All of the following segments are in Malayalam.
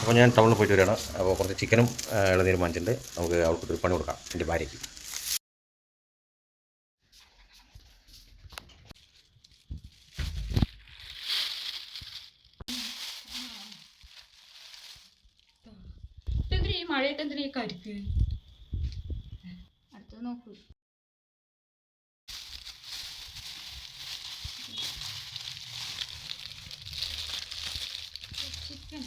അപ്പോൾ ഞാൻ ടൗണിൽ പോയിട്ട് വരികയാണ്. അപ്പോൾ കുറച്ച് ചിക്കനും ഇളനീരും വാങ്ങിച്ചിട്ടുണ്ട്. നമുക്ക് അവൾക്ക് ഒരു പണി കൊടുക്കാം. എന്റെ ഭാര്യയ്ക്ക്. മഴയിട്ട് എന്തിനാ കരിക്ക്? അടുത്തത് നോക്കൂ ചിക്കൻ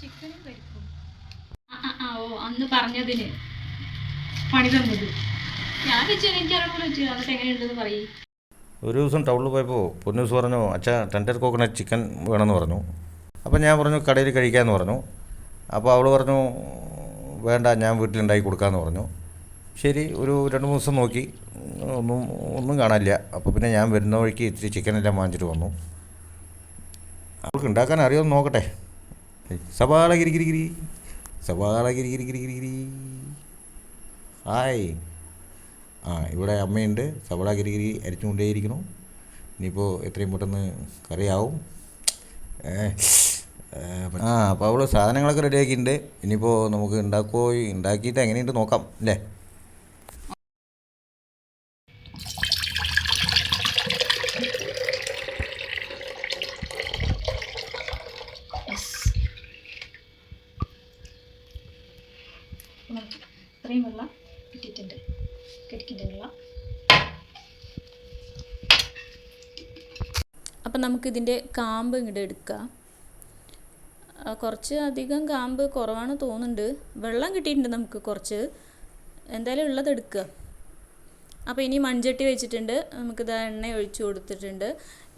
ചിക്കനും കരിക്കും ആ ആ, ആ ഓ അന്ന് പറഞ്ഞതിന് പണി തന്നത്. ഞാൻ വെച്ചാൽ എനിക്ക് അറിയാൻ വെച്ചു അതൊക്കെ എങ്ങനെയുണ്ടെന്ന് പറയും. ഒരു ദിവസം ടൗണിൽ പോയപ്പോൾ പൊന്നൂസ് പറഞ്ഞു അച്ഛാ ടെൻഡർ കോക്കനട്ട് ചിക്കൻ വേണമെന്ന് പറഞ്ഞു. അപ്പോൾ ഞാൻ പറഞ്ഞു കടയിൽ കഴിക്കാമെന്ന് പറഞ്ഞു. അപ്പോൾ അവൾ പറഞ്ഞു വേണ്ട ഞാൻ വീട്ടിലുണ്ടാക്കി കൊടുക്കാമെന്ന് പറഞ്ഞു. ശരി ഒരു രണ്ട് മൂന്ന് ദിവസം നോക്കി. ഒന്നും ഒന്നും കാണാനില്ല. അപ്പോൾ പിന്നെ ഞാൻ വരുന്ന വഴിക്ക് ഇത്തിരി ചിക്കനെല്ലാം വാങ്ങിച്ചിട്ട് വന്നു. അവൾക്ക് ഉണ്ടാക്കാൻ അറിയാമെന്ന് നോക്കട്ടെ. സവാള ഗിരി ഗിരി ഗിരി. സവാള ഗിരി ഗിരി ഗിരി ഗിരി ഗിരി ഹായ്. ആ ഇവിടെ അമ്മയുണ്ട്. സവാള ഗിരി ഗിരി അരിച്ചുകൊണ്ടേയിരിക്കുന്നു. ഇനിയിപ്പോൾ എത്രയും പെട്ടെന്ന് കറിയാവും. ആ അപ്പോൾ അവൾ സാധനങ്ങളൊക്കെ റെഡിയാക്കിയിട്ടുണ്ട്. ഇനിയിപ്പോൾ നമുക്ക് ഉണ്ടാക്കുമോ ഉണ്ടാക്കിയിട്ട് എങ്ങനെയുണ്ട് നോക്കാം അല്ലേ ഇത്രയും വെള്ളം ഇട്ടിട്ടുണ്ട് കരിക്കിന്റെ വെള്ളം അപ്പം നമുക്കിതിന്റെ കാമ്പ് ഇങ്ങോട്ട് എടുക്കാം. കുറച്ച് അധികം കാമ്പ് കുറവാണ് തോന്നുന്നുണ്ട്. വെള്ളം കിട്ടിയിട്ടുണ്ട് നമുക്ക് കുറച്ച്. എന്തായാലും ഉള്ളത് എടുക്കുക അപ്പോൾ ഇനി മൺചട്ടി വെച്ചിട്ടുണ്ട്. നമുക്കിത് എണ്ണ ഒഴിച്ചു കൊടുത്തിട്ടുണ്ട്.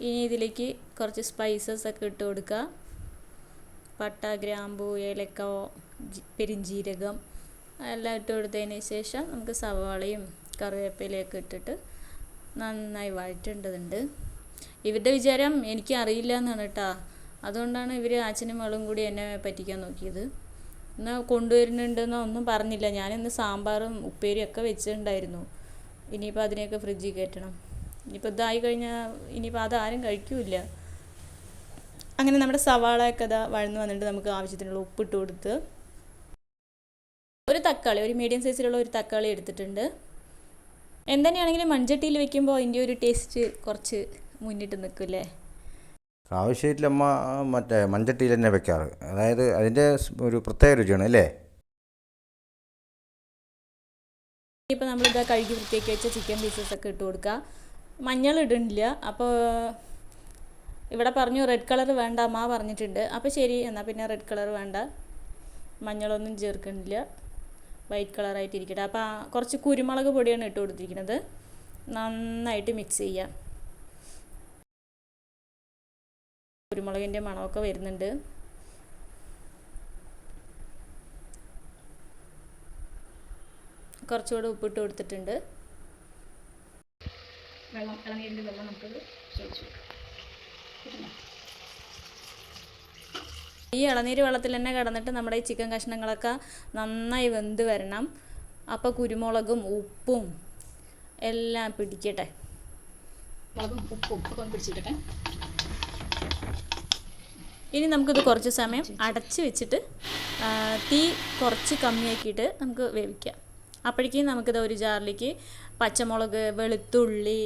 ഇനി ഇതിലേക്ക് കുറച്ച് സ്പൈസസ് ഒക്കെ ഇട്ട് കൊടുക്കുക പട്ട ഗ്രാമ്പു ഏലക്ക പെരിഞ്ചീരകം എല്ലാം ഇട്ട് കൊടുത്തതിന് ശേഷം നമുക്ക് സവാളയും കറിവേപ്പിലയൊക്കെ ഇട്ടിട്ട് നന്നായി വഴറ്റേണ്ടതുണ്ട് ഇവരുടെ വിചാരം എനിക്ക് അറിയില്ല എന്നാണ് കേട്ടോ. അതുകൊണ്ടാണ് ഇവർ അച്ഛനും മകളും കൂടി എന്നെ പറ്റിക്കാൻ നോക്കിയത്. എന്നാൽ കൊണ്ടുവരുന്നുണ്ടെന്നോ ഒന്നും പറഞ്ഞില്ല. ഞാനിന്ന് സാമ്പാറും ഉപ്പേരിയും ഒക്കെ വെച്ചിട്ടുണ്ടായിരുന്നു. ഇനിയിപ്പോൾ അതിനെയൊക്കെ ഫ്രിഡ്ജിൽ കയറ്റണം. ഇനിയിപ്പോൾ ഇതായി കഴിഞ്ഞാൽ ഇനിയിപ്പോൾ അതാരും കഴിക്കൂല അങ്ങനെ നമ്മുടെ സവാളയൊക്കെ ഇതാ വഴന്ന് വന്നിട്ട് നമുക്ക് ആവശ്യത്തിനുള്ള ഉപ്പിട്ട് കൊടുത്ത്. ഒരു തക്കാളി ഒരു മീഡിയം സൈസിലുള്ള ഒരു തക്കാളി എടുത്തിട്ടുണ്ട്. എന്തുതന്നെയാണെങ്കിലും മൺചട്ടിയിൽ വെക്കുമ്പോൾ അതിന്റെ ഒരു ടേസ്റ്റ് കുറച്ച് മുന്നിട്ട് നിൽക്കില്ലേ? ആവശ്യമായിട്ടില്ല അമ്മ മറ്റേ മഞ്ചട്ടിയിൽ തന്നെ വെക്കാറ്. അതായത് അതിന്റെ ഒരു പ്രത്യേക രുചിയാണ് അല്ലേ? ഇപ്പോൾ നമ്മളിതാ കഴുകി വൃത്തിയാക്കി വെച്ച ചിക്കൻ പീസസ് ഒക്കെ ഇട്ട് കൊടുക്കുക. മഞ്ഞൾ ഇടുന്നില്ല അപ്പോൾ ഇവിടെ പറഞ്ഞു റെഡ് കളർ വേണ്ട അമ്മ പറഞ്ഞിട്ടുണ്ട്. അപ്പോൾ ശരി എന്നാൽ പിന്നെ റെഡ് കളർ വേണ്ട. മഞ്ഞളൊന്നും ചേർക്കണില്ല. വൈറ്റ് കളറായിട്ടിരിക്കട്ടെ അപ്പോൾ കുറച്ച് കുരുമുളക് പൊടിയാണ് ഇട്ട് കൊടുത്തിരിക്കുന്നത്. നന്നായിട്ട് മിക്സ് ചെയ്യാം കുരുമുളകിന്റെ മണമൊക്കെ വരുന്നുണ്ട്. കുറച്ചുകൂടെ ഉപ്പിട്ട് കൊടുത്തിട്ടുണ്ട്. വെള്ളം ഇളനീരിന്റെ വെള്ളം നമുക്ക് ചോദിച്ചു ഈ ഇളനീര് വെള്ളത്തിൽ തന്നെ കിടന്നിട്ട് നമ്മുടെ ഈ ചിക്കൻ കഷ്ണങ്ങളൊക്കെ നന്നായി വെന്ത് വരണം. അപ്പോൾ കുരുമുളകും ഉപ്പും എല്ലാം പിടിക്കട്ടെ. മുളകും ഉപ്പും ഒക്കെ പിടിച്ചിട്ടെ ഇനി നമുക്കിത് കുറച്ച് സമയം അടച്ച് വെച്ചിട്ട് തീ കുറച്ച് കമ്മിയാക്കിയിട്ട് നമുക്ക് വേവിക്കാം. അപ്പോഴേക്കും നമുക്കിത് ഒരു ജാറിലേക്ക് പച്ചമുളക് വെളുത്തുള്ളി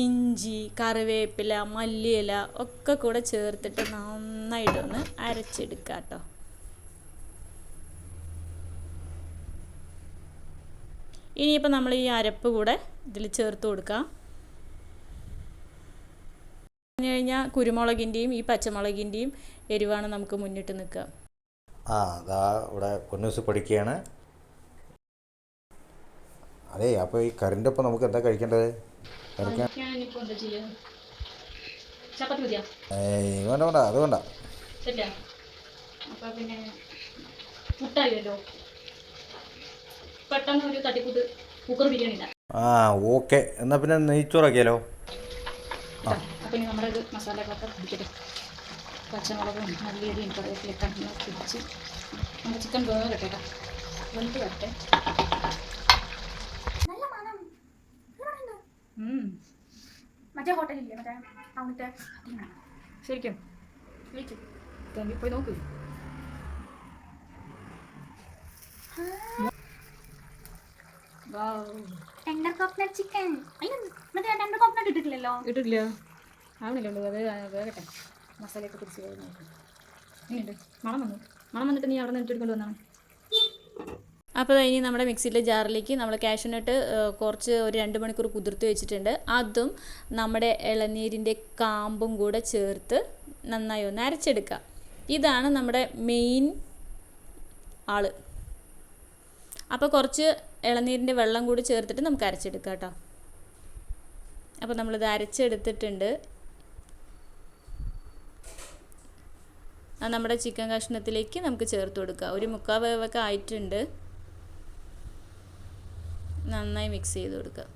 ഇഞ്ചി കറിവേപ്പില മല്ലിയില ഒക്കെ കൂടെ ചേർത്തിട്ട് നന്നായിട്ടൊന്ന് അരച്ചെടുക്കാം കേട്ടോ. ഇനിയിപ്പോൾ നമ്മൾ ഈ അരപ്പ് കൂടെ ഇതിൽ ചേർത്ത് കൊടുക്കാം. പറഞ്ഞു കഴിഞ്ഞാൽ കുരുമുളകിന്റെയും ഈ പച്ചമുളകിന്റെയും എരിവാണ് നമുക്ക് മുന്നിട്ട് നിൽക്കുക. ആ അതാ ഇവിടെ പൊന്നൂസ് പഠിക്കുകയാണ്. അതെ അപ്പോൾ ഈ കറിന്റെ ഒപ്പം നമുക്ക് എന്താ കഴിക്കേണ്ടത്? വേണ്ട വേണ്ട അത് വേണ്ട. ആ ഓക്കെ. എന്നാൽ പിന്നെ നെയ്ച്ചോറാക്കിയാലോ? അപ്പം ഇനി നമ്മുടെ ഇത് മസാലകളൊക്കെ പിടിക്കട്ടെ പച്ചമുളകും മല്ലിയടിയും കറിവേപ്പിലൊക്കെ പിടിച്ച് നമ്മുടെ ചിക്കൻ വേഗം കേട്ടോ വെന്ത് വരട്ടെ. മറ്റേ ഹോട്ടലില്ലേ മറ്റേ അവിടുത്തെ ശരിക്കും. കമ്പി പോയി നോക്ക്. ടെൻഡർ കോക്കനട്ട് ചിക്കൻ അയ്യോ മറ്റേ ടെൻഡർ കോക്കനട്ട് ഇട്ടിട്ടില്ലല്ലോ? ഇട്ടിട്ടില്ല. ആവണില്ലുള്ളൂ അത് വേഗട്ടെ. മസാലയൊക്കെ പിടിച്ച് വേഗം എങ്ങനെയുണ്ട് മണം വന്നു. മണം വന്നിട്ട് നീ അവിടെ നിന്ന് എടുത്തുകൊണ്ട് വന്നാണ്. അപ്പോൾ ഇനി നമ്മുടെ മിക്സിയിലെ ജാറിലേക്ക് നമ്മൾ കാഷ്യൂനട്ട് കുറച്ച് ഒരു രണ്ട് മണിക്കൂർ കുതിർത്ത് വെച്ചിട്ടുണ്ട്. അതും നമ്മുടെ ഇളനീരിന്റെ കാമ്പും കൂടെ ചേർത്ത് നന്നായി ഒന്ന് അരച്ചെടുക്കുക. ഇതാണ് നമ്മുടെ മെയിൻ ആൾ. അപ്പോൾ കുറച്ച് ഇളനീരിന്റെ വെള്ളം കൂടി ചേർത്തിട്ട് നമുക്ക് അരച്ചെടുക്കാം കേട്ടോ. അപ്പോൾ നമ്മളിത് അരച്ചെടുത്തിട്ടുണ്ട്. നമ്മുടെ ചിക്കൻ കഷ്ണത്തിലേക്ക് നമുക്ക് ചേർത്ത് കൊടുക്കുക ഒരു മുക്കാൽ വേവൊക്കെ ആയിട്ടുണ്ട്. നന്നായി മിക്സ് ചെയ്ത് കൊടുക്കുക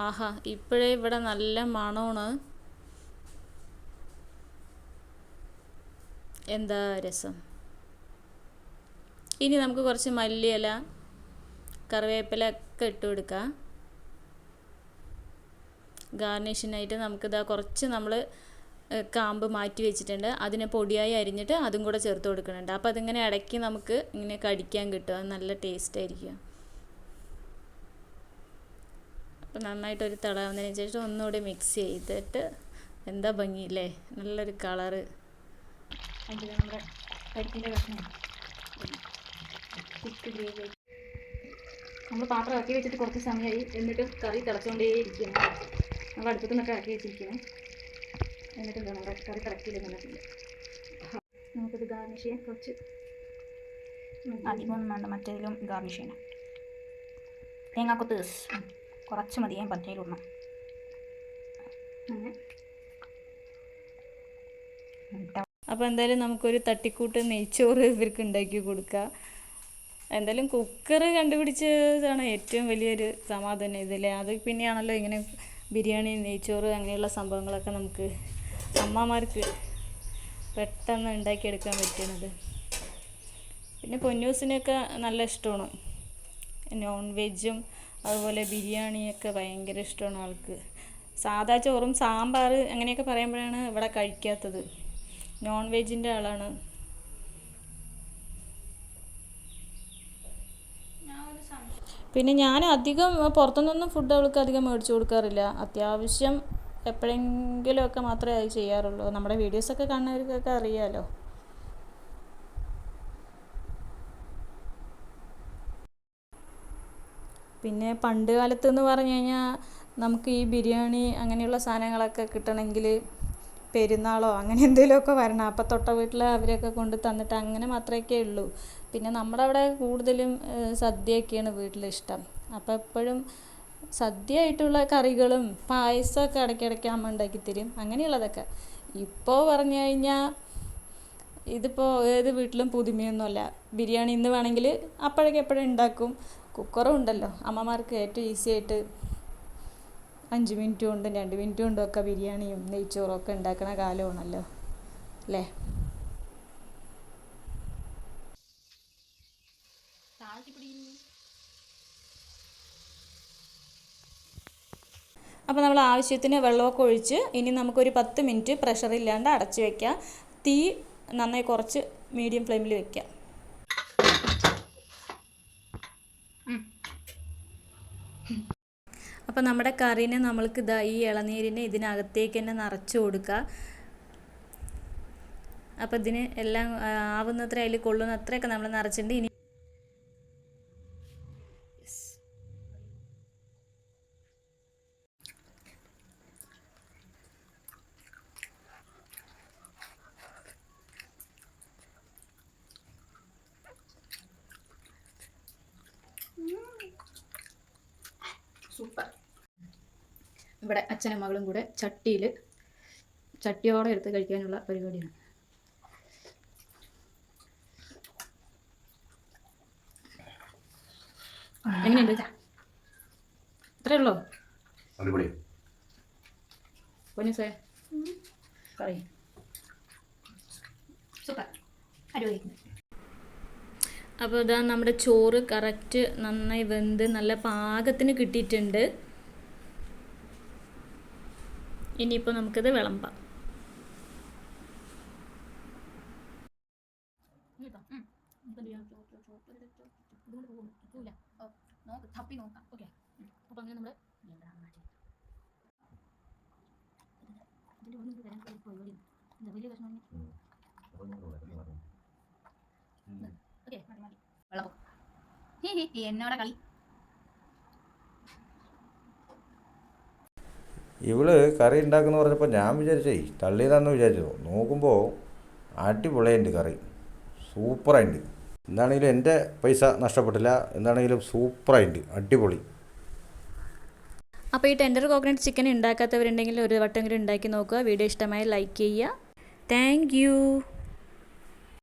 ആഹാ ഇപ്പോഴേ ഇവിടെ നല്ല മണമാണ്. എന്താ രസം? ഇനി നമുക്ക് കുറച്ച് മല്ലിയില കറിവേപ്പില ഒക്കെ ഇട്ട് കൊടുക്കാം. ഗാർണിഷിനായിട്ട് നമുക്കിതാ കുറച്ച് നമ്മൾ കാമ്പ് മാറ്റി വെച്ചിട്ടുണ്ട്. അതിനെ പൊടിയായി അരിഞ്ഞിട്ട് അതും കൂടെ ചേർത്ത് കൊടുക്കുന്നുണ്ട്. അപ്പോൾ അതിങ്ങനെ ഇടയ്ക്ക് നമുക്ക് ഇങ്ങനെ കടിക്കാൻ കിട്ടും. അത് നല്ല ടേസ്റ്റ് ആയിരിക്കും. അപ്പോൾ നന്നായിട്ട് ഒരു തിളാവുന്നതിന് ശേഷം ഒന്നുകൂടി മിക്സ് ചെയ്തിട്ട് എന്താ ഭംഗി ഭംഗിയില്ലേ? നല്ലൊരു കളറ് നമ്മൾ പാത്രം ഇറക്കി വെച്ചിട്ട് കുറച്ച് സമയമായി എന്നിട്ട് കറി തിളച്ചുകൊണ്ടേയിരിക്കുകയാണ് നമ്മൾ അടുപ്പത്ത് നിന്നൊക്കെ ഇറക്കി വെച്ചിരിക്കണം എന്നിട്ട് എന്താ നമ്മുടെ കറി തിളക്കിയില്ല നിന്നിട്ടില്ല നമുക്കിത് ഗാർണിഷ് ചെയ്യാൻ കുറച്ച് അധികമൊന്നും വേണ്ട. മറ്റേതിലും ഗാർണിഷ് ചെയ്യണം. തേങ്ങാക്കൊത്ത് കുറച്ച് മതി. ഞാൻ അങ്ങനെ. അപ്പോൾ എന്തായാലും നമുക്കൊരു തട്ടിക്കൂട്ട് നെയ്ച്ചോറ് ഇവർക്ക് ഉണ്ടാക്കി കൊടുക്കുക എന്തായാലും കുക്കർ കണ്ടുപിടിച്ചതാണ് ഏറ്റവും വലിയൊരു സമാധാനം ഇതിലെ. അത് പിന്നെയാണല്ലോ ഇങ്ങനെ ബിരിയാണി നെയ്ച്ചോറ് അങ്ങനെയുള്ള സംഭവങ്ങളൊക്കെ നമുക്ക് അമ്മമാർക്ക് പെട്ടെന്ന് ഉണ്ടാക്കിയെടുക്കാൻ പറ്റുന്നത്. പിന്നെ പൊന്നൂസിനൊക്കെ നല്ല ഇഷ്ടമാണ്. നോൺ വെജും അതുപോലെ ബിരിയാണിയൊക്കെ ഭയങ്കര ഇഷ്ടമാണ് ആൾക്ക്. സാധാ ചോറും സാമ്പാർ അങ്ങനെയൊക്കെ പറയുമ്പോഴാണ് ഇവിടെ കഴിക്കാത്തത്. നോൺ വെജിന്റെ ആളാണ്. പിന്നെ ഞാൻ അധികം പുറത്തുനിന്നൊന്നും ഫുഡ് അവൾക്ക് അധികം മേടിച്ചു കൊടുക്കാറില്ല. അത്യാവശ്യം എപ്പോഴെങ്കിലുമൊക്കെ മാത്രമേ അത് ചെയ്യാറുള്ളൂ. നമ്മുടെ വീഡിയോസൊക്കെ കാണുന്നവർക്കൊക്കെ അറിയാമല്ലോ പിന്നെ പണ്ട് കാലത്ത് എന്ന് പറഞ്ഞു കഴിഞ്ഞാൽ നമുക്ക് ഈ ബിരിയാണി അങ്ങനെയുള്ള സാധനങ്ങളൊക്കെ കിട്ടണമെങ്കിൽ പെരുന്നാളോ അങ്ങനെ എന്തെങ്കിലുമൊക്കെ വരണം. അപ്പം തൊട്ട വീട്ടിൽ അവരൊക്കെ കൊണ്ട് തന്നിട്ട് അങ്ങനെ മാത്രമേ ഉള്ളൂ. പിന്നെ നമ്മുടെ അവിടെ കൂടുതലും സദ്യയൊക്കെയാണ് വീട്ടിലിഷ്ടം അപ്പോൾ എപ്പോഴും സദ്യ ആയിട്ടുള്ള കറികളും പായസമൊക്കെ ഇടയ്ക്കിടയ്ക്ക് അമ്മ ഉണ്ടാക്കി തരും. അങ്ങനെയുള്ളതൊക്കെ. ഇപ്പോൾ പറഞ്ഞു കഴിഞ്ഞാൽ ഇതിപ്പോൾ ഏത് വീട്ടിലും പുതുമയൊന്നുമല്ല. ബിരിയാണി ഇന്ന് വേണമെങ്കിൽ അപ്പോഴേക്ക് എപ്പോഴും ഉണ്ടാക്കും. കുക്കറും ഉണ്ടല്ലോ. അമ്മമാർക്ക് ഏറ്റവും ഈസി ആയിട്ട് അഞ്ച് മിനിറ്റ് കൊണ്ടും രണ്ട് മിനിറ്റ് കൊണ്ടും ഒക്കെ ബിരിയാണിയും നെയ്ച്ചോറും ഒക്കെ ഉണ്ടാക്കണ കാലമാണല്ലോ അല്ലേ? അപ്പോൾ നമ്മൾ ആവശ്യത്തിന് വെള്ളമൊക്കെ ഒഴിച്ച് ഇനി നമുക്കൊരു പത്ത് മിനിറ്റ് പ്രഷറില്ലാണ്ട് അടച്ച് വെക്കാം. തീ നന്നായി കുറച്ച് മീഡിയം ഫ്ലെയിമിൽ വെക്കാം. അപ്പോൾ നമ്മുടെ കറീനെ നമ്മൾക്ക് ഇതാ ഈ ഇളനീരിനെ ഇതിനകത്തേക്ക് തന്നെ നിറച്ച് കൊടുക്കുക അപ്പോൾ ഇതിന് എല്ലാം ആവുന്നത്ര അതിൽ കൊള്ളുന്ന അത്രയൊക്കെ നമ്മൾ നിറച്ചിട്ടുണ്ട്. ഇനി ഇവിടെ അച്ഛനും മകളും കൂടെ ചട്ടിയിൽ ചട്ടിയോടെ എടുത്ത് കഴിക്കാനുള്ള പരിപാടിയാണ്. എങ്ങനെയുണ്ട് ഇത്രേ ഉള്ളോ? പറയും. സൂപ്പർ. അടിപൊളി. അപ്പോൾ ഇതാ നമ്മുടെ ചോറ് കറക്റ്റ് നന്നായി വെന്ത് നല്ല പാകത്തിന് കിട്ടിയിട്ടുണ്ട്. ഇനിയിപ്പോൾ നമുക്കിത് വിളമ്പാം. നോക്ക് തപ്പി നോക്കാം. ഓക്കെ. അപ്പോൾ അങ്ങനെ നമ്മൾ വലിയ കഷ്ണം ഓക്കെ മതി മതി വെള്ളം ഹി ഹി ഹി, എന്നോടെ കളി? ഇവൾ കറി ഉണ്ടാക്കുന്ന പറഞ്ഞപ്പോൾ ഞാൻ വിചാരിച്ചേ തള്ളിയതാന്ന് വിചാരിച്ചു. നോക്കുമ്പോൾ അടിപൊളിയുണ്ട് കറി. സൂപ്പറായിട്ട് എന്താണെങ്കിലും എന്റെ പൈസ നഷ്ടപ്പെട്ടില്ല. എന്താണെങ്കിലും സൂപ്പറായിട്ട് അടിപൊളി. അപ്പോൾ ഈ ടെൻഡർ കോക്കനട്ട് ചിക്കൻ ഉണ്ടാക്കാത്തവരുണ്ടെങ്കിൽ ഒരു വട്ടമെങ്കിലും ഉണ്ടാക്കി നോക്കുക. വീഡിയോ ഇഷ്ടമായി ലൈക്ക് ചെയ്യുക. താങ്ക്